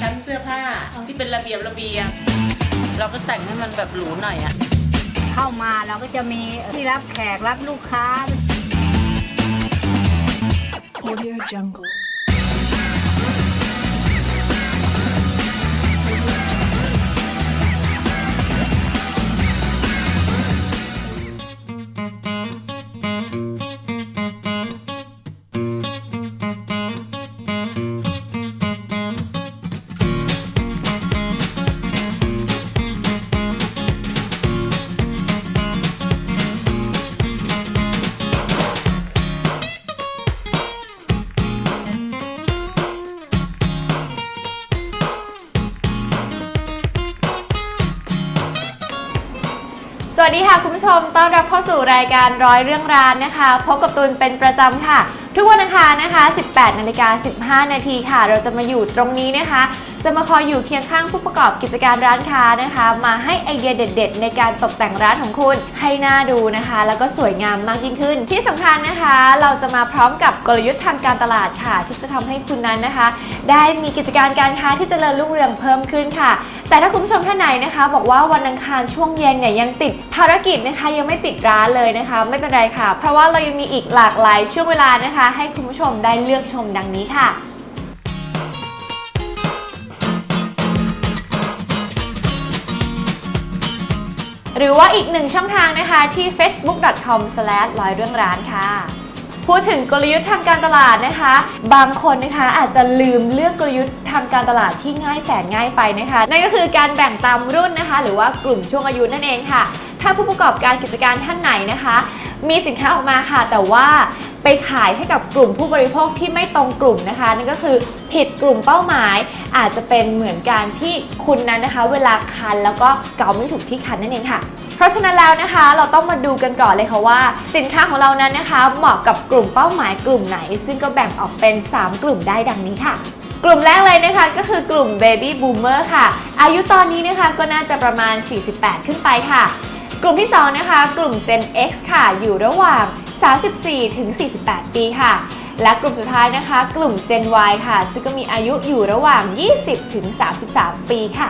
ชั้นเสื้อผ้าที่เป็นระเบียบระเบียงเราก็แต่งให้มันแบบหรูหน่อยอะเข้ามาเราก็จะมีที่รับแขกรับลูกค้า Audio Jungle. วัสดีค่ะคุณผู้ชม ต้อนรับเข้าสู่รายการร้อยเรื่องรานนะคะ พบกับตูนเป็นประจำค่ะ ทุกวันอังคารนะคะ 18นาฬิกา15 นาทีค่ะ เราจะมาอยู่ตรงนี้นะคะ จะมาคอยอยู่เคียงข้างผู้ประกอบกิจการร้านค้านะคะ มาให้ไอเดียเด็ด ๆ ในการตกแต่งร้านของคุณให้น่าดูนะคะ แล้วก็สวยงามมากยิ่งขึ้น ที่สำคัญนะคะ เราจะมาพร้อมกับกลยุทธ์ทางการตลาดค่ะ ที่จะทำให้คุณนั้นนะคะ ได้มีกิจการการค้าที่จเจริญรุ่งเรืองเพิ่มขึ้นค่ะ แต่ถ้าคุณผู้ชมท่านไหนนะคะ บอกว่าวันอังคารช่วงเย็นเนี่ยยังติดภารกิจนะคะยังไม่ปิดร้านเลยนะคะ ไม่เป็นไรค่ะ เพราะว่าเรายังมีอีกหลากหลายช่วงเวลานะคะให้คุณผู้ชมได้เลือกชมดังนี้ค่ะ หรือว่าอีกหนึ่งช่องทางนะคะที่ facebook.com ร้อยเรื่องร้านค่ะพูดถึงกลยุทธ์ทางการตลาดนะคะ บางคนนะคะอาจจะลืมเลือกกลยุทธ์ทางการตลาดที่ง่ายแสนง่ายไปนะคะ นั่นก็คือการแบ่งตามรุ่นนะคะ หรือว่ากลุ่มช่วงอายุนั่นเองค่ะ ถ้าผู้ประกอบการกิจการท่านไหนนะคะ มีสินค้าออกมาค่ะ แต่ว่าไปขายให้กับกลุ่มผู้บริโภคที่ไม่ตรงกลุ่มนะคะ นั่นก็คือผิดกลุ่มเป้าหมาย อาจจะเป็นเหมือนการที่คุณนั้นนะคะ เวลาคันแล้วก็เกาไม่ถูกที่คันนั่นเองค่ะเพราะฉะนั้นแล้วนะคะเราต้องมาดูกันก่อนเลยค่ะว่า สินค้าของเรานั้นนะคะ เหมาะกับกลุ่มเป้าหมายกลุ่มไหน ซึ่งก็แบ่งออกเป็น 3 กลุ่มได้ดังนี้ค่ะ กลุ่มแรกเลยนะคะก็คือกลุ่ม Baby Boomer ค่ะ อายุตอนนี้นะคะก็น่าจะประมาณ 48 ขึ้นไปค่ะ กลุ่มที่ 2 นะคะ กลุ่ม Gen X ค่ะ อยู่ระหว่าง 34 ถึง 48 ปีค่ะ และกลุ่มสุดท้ายนะคะ กลุ่ม Gen Y ค่ะ ซึ่งก็มีอายุอยู่ระหว่าง 20 ถึง 33 ปีค่ะ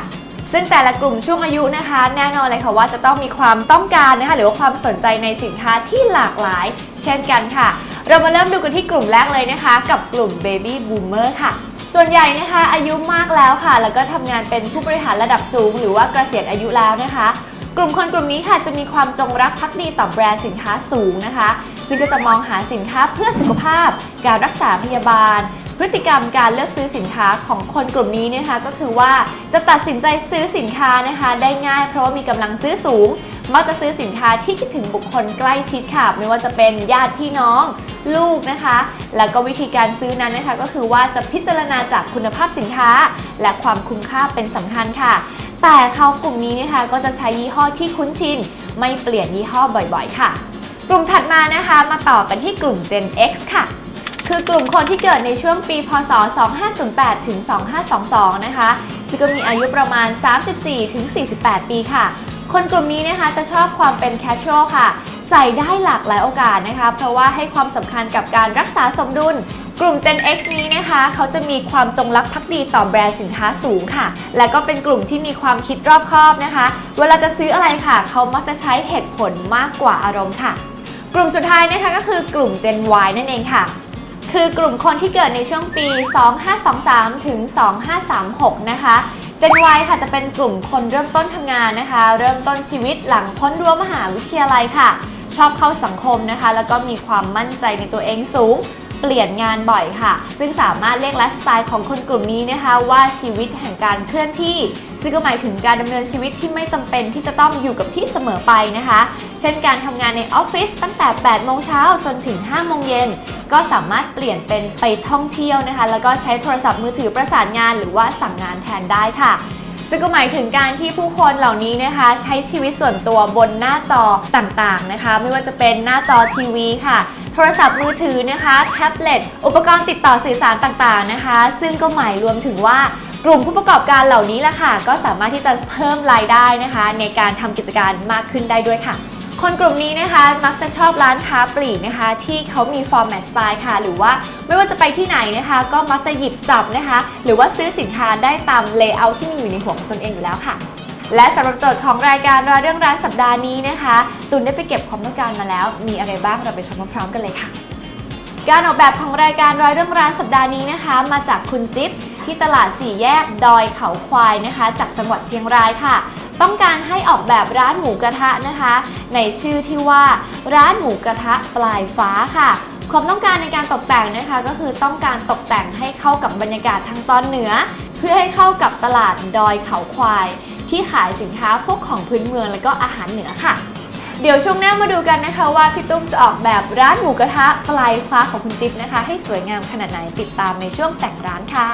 ซึ่งแต่ละกลุ่มช่วงอายุนะคะ แน่นอนเลยค่ะว่าจะต้องมีความต้องการนะคะหรือว่าความสนใจในสินค้าที่หลากหลาย เช่นกันค่ะ เรามาเริ่มดูกันที่กลุ่มแรกเลยนะคะ กับกลุ่ม Baby Boomer ค่ะ ส่วนใหญ่นะคะอายุมากแล้วค่ะ แล้วก็ทำงานเป็นผู้บริหารระดับสูง หรือว่าเกษียณอายุแล้วนะคะ กลุ่มคนกลุ่มนี้ค่ะจะมีความจงรักภักดีต่อแบรนด์สินค้าสูงนะคะ ซึ่งก็จะมองหาสินค้าเพื่อสุขภาพ การรักษาพยาบาล พฤติกรรมการเลือกซื้อสินค้าของคนกลุ่มนี้นะคะก็คือว่าจะตัดสินใจซื้อสินค้านะคะได้ง่ายเพราะว่ามีกำลังซื้อสูงมักจะซื้อสินค้าที่คิดถึงบุคคลใกล้ชิดค่ะ ไม่ว่าจะเป็นญาติพี่น้อง ลูกนะคะ แล้วก็วิธีการซื้อนั้นนะคะ ก็คือว่าจะพิจารณาจากคุณภาพสินค้า และความคุ้มค่าเป็นสำคัญค่ะ แต่เขากลุ่มนี้นะคะก็จะใช้ยี่ห้อที่คุ้นชิน ไม่เปลี่ยนยี่ห้อบ่อยๆ ค่ะ กลุ่มถัดมานะคะ มาต่อกันที่กลุ่ม Gen X ค่ะ คือกลุ่มคนที่เกิดในช่วงปี พศ 2508 ถึง 2522 นะคะ ซึ่งก็มีอายุประมาณ 34 ถึง 48 ปีค่ะ คนกลุ่มนี้นะคะจะชอบความเป็น casual ค่ะ ใส่ได้หลากหลายโอกาสนะคะ เพราะว่าให้ความสำคัญกับการรักษาสมดุล กลุ่ม Gen X นี้นะคะ เขาจะมีความจงรักภักดีต่อแบรนด์สินค้าสูงค่ะ และก็เป็นกลุ่มที่มีความคิดรอบคอบนะคะ เวลาจะซื้ออะไรค่ะ เขามักจะใช้เหตุผลมากกว่าอารมณ์ค่ะ กลุ่มสุดท้ายนะคะก็คือกลุ่ม Gen Y นั่นเองค่ะ คือกลุ่มคนที่เกิดในช่วงปี 2523 ถึง 2536 นะคะ Gen Y ค่ะจะเป็นกลุ่มคนเริ่มต้นทำงานนะคะ เริ่มต้นชีวิตหลังพ้นรั้วมหาวิทยาลัยค่ะ ชอบเข้าสังคมนะคะ แล้วก็มีความมั่นใจในตัวเองสูง เปลี่ยนงานบ่อยค่ะ ซึ่งสามารถเรียกไลฟ์สไตล์ของคนกลุ่มนี้นะคะ ว่าชีวิตแห่งการเคลื่อนที่ ซึ่งก็หมายถึงการดำเนินชีวิตที่ไม่จำเป็นที่จะต้องอยู่กับที่เสมอไปนะคะ เช่นการทำงานในออฟฟิศตั้งแต่ 8 โมงเช้าจนถึง 5 โมงเย็นก็สามารถเปลี่ยนเป็นไปท่องเที่ยวนะคะ แล้วก็ใช้โทรศัพท์มือถือประสานงาน หรือว่าสั่งงานแทนได้ค่ะซึ่งก็หมายถึงการที่ผู้คนเหล่านี้นะคะ ใช้ชีวิตส่วนตัวบนหน้าจอต่างๆนะคะ ไม่ว่าจะเป็นหน้าจอทีวีค่ะ ทรศัพท์มือถือนะคะ แท็บเล็ต อุปกรณ์ติดต่อสื่อสารต่างๆนะคะ ซึ่งก็หมายรวมถึงว่ากลุ่มผู้ประกอบการเหล่านี้แหละค่ะ ก็สามารถที่จะเพิ่มรายได้นะคะ ในการทำกิจการมากขึ้นได้ด้วยค่ะคนกลุ่มนี้นะคะมักจะชอบร้านค้าปลีกนะคะ ที่เขามีฟอร์แมตสไตล์ค่ะ หรือว่าไม่ว่าจะไปที่ไหนนะคะ ก็มักจะหยิบจับนะคะ หรือว่าซื้อสินค้าได้ตามเลเยอร์ที่มีอยู่ในหัวของตนเองอยู่แล้วค่ะ และสำหรับโจทย์ของรายการรอยเรื่องร้านสัปดาห์นี้นะคะ ตุนได้ไปเก็บความต้องการมาแล้ว มีอะไรบ้างเราไปชมพร้อมๆกันเลยค่ะ การออกแบบของรายการรอยเรื่องร้านสัปดาห์นี้นะคะ มาจากคุณจิ๊บที่ตลาดสี่แยกดอยเขาควายนะคะ จากจังหวัดเชียงรายค่ะ ต้องการให้ออกแบบร้านหมูกระทะนะคะ ในชื่อที่ว่า ร้านหมูกระทะปลายฟ้าค่ะความต้องการในการตกแต่งนะคะ ก็คือต้องการตกแต่งให้เข้ากับบรรยากาศทางตอนเหนือ เพื่อให้เข้ากับตลาดดอยเขาควาย ที่ขายสินค้าพวกของพื้นเมืองและก็อาหารเหนือค่ะ เดี๋ยวช่วงหน้ามาดูกันนะคะว่าพี่ตุ้มจะออกแบบร้านหมูกระทะปลายฟ้าของคุณจิ๊บนะคะ ให้สวยงามขนาดไหนติดตามในช่วงแต่งร้านค่ะ